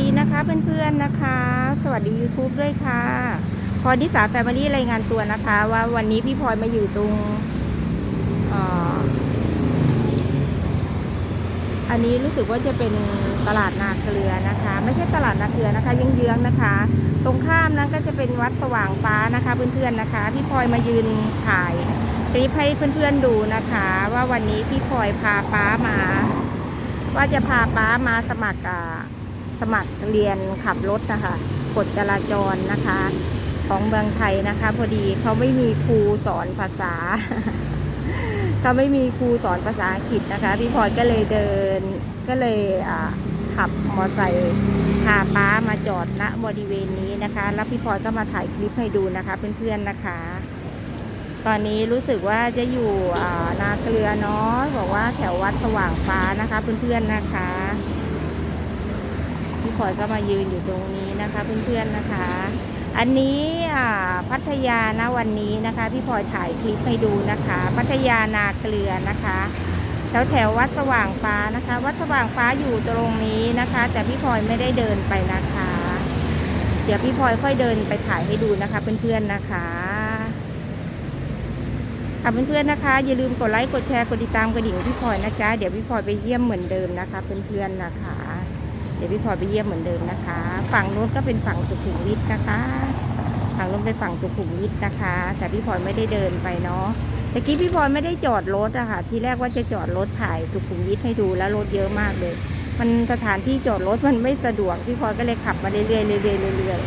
ดีนะคะเพื่อนๆนะคะ สวัสดี YouTube ด้วยค่ะ พอยดิสาแฟมิลี่รายงานตัวนะคะ ว่าวันนี้พี่พลอยมาอยู่ตรงออันนี้รู้สึกว่าจะเป็นตลาดนาเกลือนะคะ ไม่ใช่ตลาดนาเกลือนะคะยังเยื้องนะคะ ตรงข้ามนั้นก็จะเป็นวัดสว่างฟ้านะคะ เพื่อนๆนะคะ พี่พลอยมายืนถ่ายคลิปให้เพื่อนๆดูนะคะ ว่าวันนี้พี่พลอยพาป้ามา ว่าจะพาป้ามาสมัครอ่า สมัครเรียนขับรถนะคะกฎจราจรนะคะ ของเมืองไทยนะคะ พอดีเขาไม่มีครูสอนภาษาเขาไม่มีครูสอนภาษาอังกฤษนะคะ พี่พลอยก็เลยเดินก็เลยขับมอไซค์พาป้ามาจอดณบริเวณนี้นะคะ แล้วพี่พลอยก็มาถ่ายคลิปให้ดูนะคะเพื่อนๆนะคะ ตอนนี้รู้สึกว่าจะอยู่นาเกลือเนาะบอกว่าแถววัดสว่างฟ้านะคะ เพื่อนๆนะคะ พี่พลอยก็มายืนอยู่ตรงนี้นะคะเพื่อนๆนะคะ อันนี้พัทยานะวันนี้นะคะ พี่พลอยถ่ายคลิปให้ดูนะคะ พัทยานาเกลือนะคะแถวแถววัดสว่างฟ้านะคะ วัดสว่างฟ้าอยู่ตรงนี้นะคะ แต่พี่พลอยไม่ได้เดินไปนะคะ เดี๋ยวพี่พลอยค่อยเดินไปถ่ายให้ดูนะคะเพื่อนๆนะคะค่ะเพื่อนๆนะคะ อย่าลืมกดไลค์กดแชร์กดติดตามกระดิ่งพี่พลอยนะจ๊ะเดี๋ยวพี่พลอยไปเยี่ยมเหมือนเดิมนะคะเพื่อนๆนะคะ เดี๋ยวพี่พลอยไปเยี่ยมเหมือนเดิมนะคะ ฝั่งนู้นก็เป็นฝั่งสุขุมวิทนะคะฝั่งนู้นเป็นฝั่งสุขุมวิทนะคะ แต่พี่พลอยไม่ได้เดินไปเนาะตะกี้พี่พลอยไม่ได้จอดรถอะค่ะ ทีแรกว่าจะจอดรถถ่ายสุขุมวิทให้ดูแล้วรถเยอะมากเลย มันสถานที่จอดรถมันไม่สะดวกพี่พลอยก็เลยขับมาเรื่อยๆเรื่อยๆเรื่อย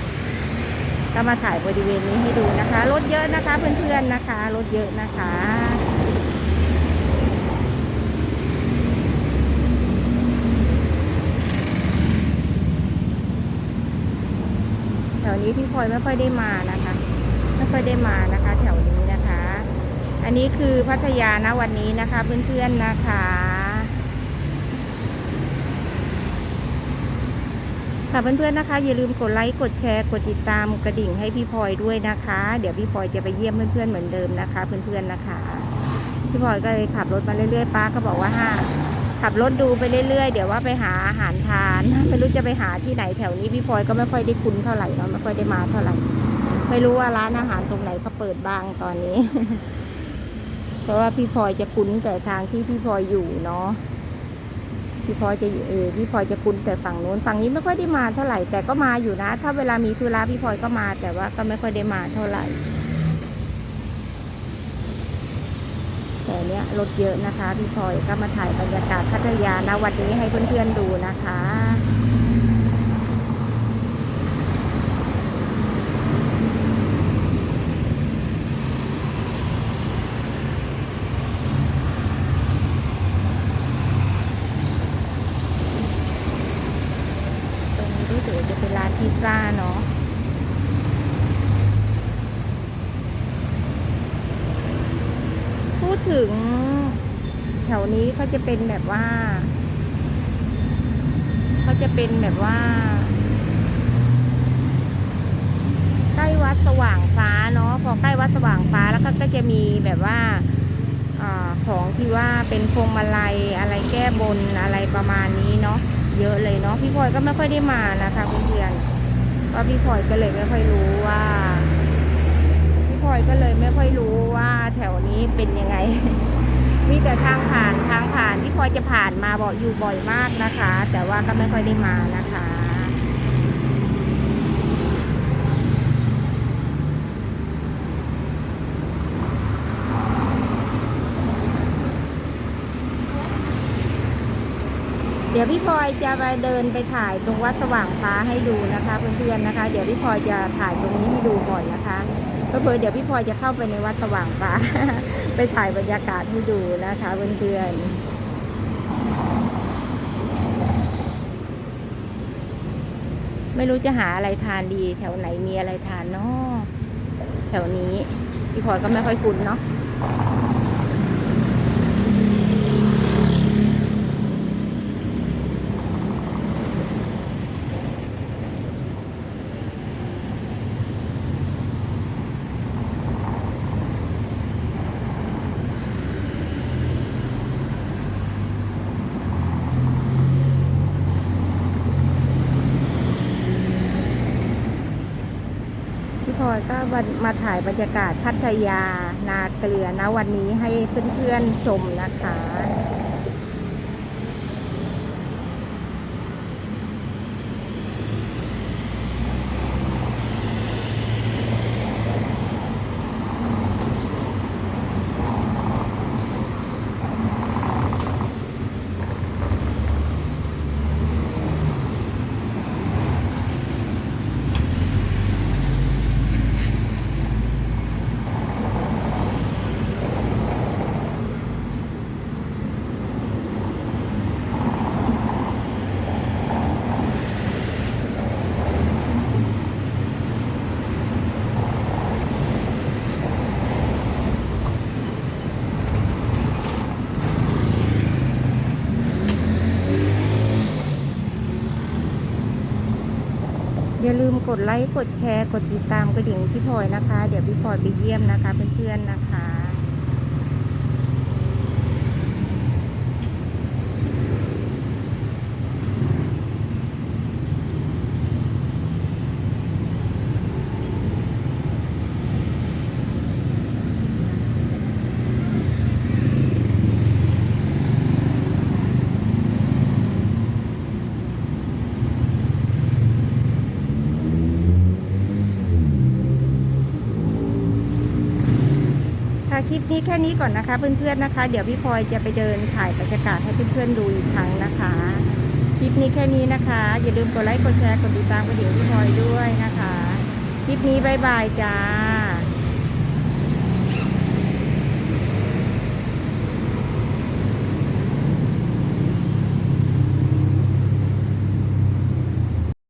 ๆก็มาถ่ายบริเวณนี้ให้ดูนะคะ รถเยอะนะคะเพื่อนๆนะคะ รถเยอะนะคะ วนี้พี่พลอยไม่ค่อยได้มานะคะ ไม่ค่อยได้มานะคะ แถวนี้นะคะ อันนี้คือพัทยานะวันนี้นะคะเพื่อนๆนะคะ ค่ะเพื่อนๆนะคะ อย่าลืมกดไลค์กดแชร์กดติดตามกระดิ่งให้พี่พลอยด้วยนะคะ เดี๋ยวพี่พลอยจะไปเยี่ยมเพื่อนๆเหมือนเดิมนะคะ เพื่อนๆนะคะ พี่พลอยก็เลยขับรถมาเรื่อยๆป้าก็บอกว่าห้า ขับรถดูไปเรื่อยๆ เดี๋ยวว่าไปหาอาหารทานไม่รู้จะไปหาที่ไหนแถวนี้พี่พลอยก็ไม่ค่อยได้คุ้นเท่าไหร่เนาะไม่ค่อยได้มาเท่าไหร่ ไม่รู้ว่าร้านอาหารตรงไหนเขาเปิดบ้างตอนนี้ เพราะว่าพี่พลอยจะคุ้นแต่ทางที่พี่พลอยอยู่เนาะพี่พลอยจะเออพี่พลอยจะคุ้นแต่ฝั่งนู้นฝั่งนี้ไม่ค่อยได้มาเท่าไหร่แต่ก็มาอยู่นะ ถ้าเวลามีธุระพี่พลอยก็มาแต่ว่าก็ไม่ค่อยได้มาเท่าไหร่ แต่เนี้ยรถเยอะนะคะ พี่พลอยก็มาถ่ายบรรยากาศพัทยานะวันนี้ให้เพื่อนๆดูนะคะตรงนี้รู้สึกว่าจะเป็นร้านพิซซ่าเนาะ พูด ถึง แถวนี้เขาจะเป็นแบบว่าเขาจะเป็นแบบว่าใกล้วัดสว่างฟ้าเนาะพอใกล้วัดสว่างฟ้าแล้วก็ก็จะมีแบบว่าอของที่ว่าเป็นพวงมาลัยอะไรแก้บนอะไรประมาณนี้เนาะเยอะเลยเนาะพี่พลอยก็ไม่ค่อยได้มานะคะเพื่อนๆก็พี่พลอยก็เลยไม่ค่อยรู้ว่า ลอยก็เลยไม่ค่อยรู้ว่าแถวนี้เป็นยังไง มีแต่ทางผ่านทางผ่านที่พลอยจะผ่านมาบอกอยู่บ่อยมากนะคะ แต่ว่าก็ไม่ค่อยได้มานะคะเดี๋ยวพี่พลอยจะไปเดินไปถ่ายตรงวัดสว่างฟ้าให้ดูนะคะเพื่อนๆนะคะ เดี๋ยวพี่พลอยจะถ่ายตรงนี้ให้ดูก่อนนะคะ ก็เพื่อเดี๋ยวพี่พลอยจะเข้าไปในวัดสว่างฟ้า ไปถ่ายบรรยากาศให้ดูนะคะเพื่อนๆไม่รู้จะหาอะไรทานดี แถวไหนมีอะไรทานเนาะแถวนี้ พี่พลอยก็ไม่ค่อยคุ้นเนาะ พลอยก็มาถ่ายบรรยากาศพัทยา นาเกลือนะวันนี้ให้เพื่อนๆชมนะคะ อย่าลืมกดไลค์ กดแชร์ กดติดตามกระดิ่งพี่พลอยนะคะ เดี๋ยวพี่พลอยไปเยี่ยมนะคะเพื่อนๆนะคะคะ คลิปนี้แค่นี้ก่อนนะคะ เพื่อนๆนะคะ เดี๋ยวพี่พลอยจะไปเดินถ่ายบรรยากาศให้เพื่อนๆดูอีกครั้งนะคะ คลิปนี้แค่นี้นะคะ อย่าลืมกดไลค์กดแชร์กดติดตามกระดิ่งพี่พลอยด้วยนะคะ คลิปนี้บายบายจ้า